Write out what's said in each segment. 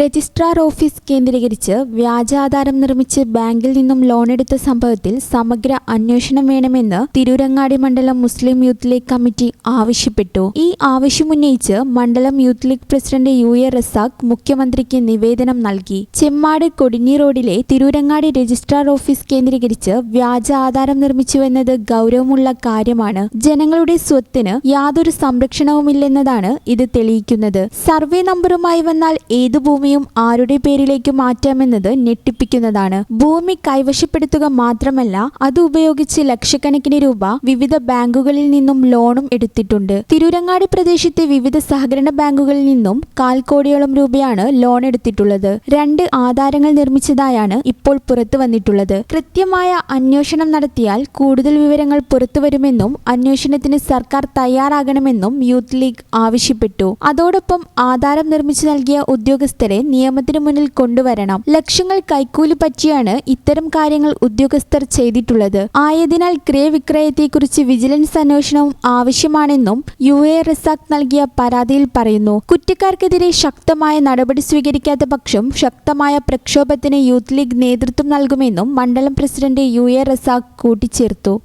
Registrar office കേന്ദ്രീകരിച്ച് വ്യാജാധാരം നിർമ്മിച്ച് ബാങ്കിൽ നിന്നും ലോണെടുത്ത സംഭവത്തിൽ സമഗ്ര അന്വേഷണം വേണമെന്ന് തിരൂരങ്ങാടി മണ്ഡലം മുസ്ലിം യൂത്ത് ലീഗ് കമ്മിറ്റി ആവശ്യപ്പെട്ടു. ഈ ആവശ്യമുന്നയിച്ച് മണ്ഡലം youth league president U A Razak മുഖ്യമന്ത്രിക്ക് നിവേദനം നൽകി. ചെമ്മാട് കൊടിഞ്ഞി റോഡിലെ തിരൂരങ്ങാടി രജിസ്ട്രാർ ഓഫീസ് കേന്ദ്രീകരിച്ച് വ്യാജ ആധാരം നിർമ്മിച്ചുവെന്നത് ഗൗരവമുള്ള കാര്യമാണ്. ജനങ്ങളുടെ സ്വത്തിന് യാതൊരു സംരക്ഷണവുമില്ലെന്നതാണ് ഇത് തെളിയിക്കുന്നത്. സർവേ നമ്പറുമായി വന്നാൽ ഏതു ഭൂമിയും ആരുടെ പേരിലേക്ക് മാറ്റാമെന്നത് ഞെട്ടിപ്പിക്കുന്നതാണ്. ഭൂമി കൈവശപ്പെടുത്തുക മാത്രമല്ല അത് ഉപയോഗിച്ച് ലക്ഷക്കണക്കിന് രൂപ വിവിധ ബാങ്കുകളിൽ നിന്നും ലോണും എടുത്തിട്ടുണ്ട്. തിരൂരങ്ങാടി പ്രദേശത്തെ വിവിധ സഹകരണ ബാങ്കുകളിൽ നിന്നും കാൽ കോടിയോളം രൂപയാണ് ലോൺ എടുത്തിട്ടുള്ളത്. രണ്ട് ആധാരങ്ങൾ നിർമ്മിച്ചതായാണ് ഇപ്പോൾ പുറത്തു വന്നിട്ടുള്ളത്. കൃത്യമായ അന്വേഷണം നടത്തിയാൽ കൂടുതൽ വിവരങ്ങൾ പുറത്തുവരുമെന്നും അന്വേഷണത്തിന് സർക്കാർ തയ്യാറാകണമെന്നും യൂത്ത് ലീഗ് ആവശ്യപ്പെട്ടു. അതോടൊപ്പം ആധാരം നിർമ്മിച്ചു നൽകിയ ഉദ്യോഗസ്ഥരെ നിയമത്തിന് മുന്നിൽ കൊണ്ടുവരണം. ലക്ഷങ്ങൾ കൈക്കൂലി പറ്റിയാണ് ഇത്തരം കാര്യങ്ങൾ ഉദ്യോഗസ്ഥർ ചെയ്തിട്ടുള്ളത്. ആയതിനാൽ ക്രയവിക്രയത്തെക്കുറിച്ച് വിജിലൻസ് അന്വേഷണവും ആവശ്യമാണെന്നും യു എ റസാഖ് നൽകിയ പരാതിയിൽ പറയുന്നു. കുറ്റക്കാർക്കെതിരെ ശക്തമായ നടപടി സ്വീകരിക്കാത്ത പക്ഷം ശക്തമായ പ്രക്ഷോഭത്തിന് യൂത്ത് ലീഗ് നേതൃത്വം നൽകുമെന്നും മണ്ഡലം പ്രസിഡന്റ് യു എ റസാഖ് കൂട്ടിച്ചേർത്തു.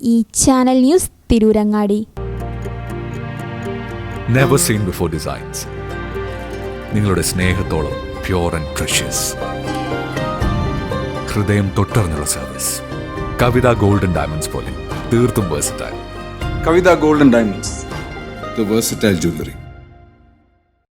ഈ channel news Tirurangadi. Never seen before designs നിങ്ങളുടെ സ്നേഹത്തോളം പ്യോർ ആൻഡ് പ്രഷ്യസ് ഹൃദയം തൊട്ടറിഞ്ഞുള്ള സർവീസ് കവിത ഗോൾഡൻ ഡയമണ്ട്സ് പോലെ തീർത്തും versatile Kavitha golden diamonds the jewellery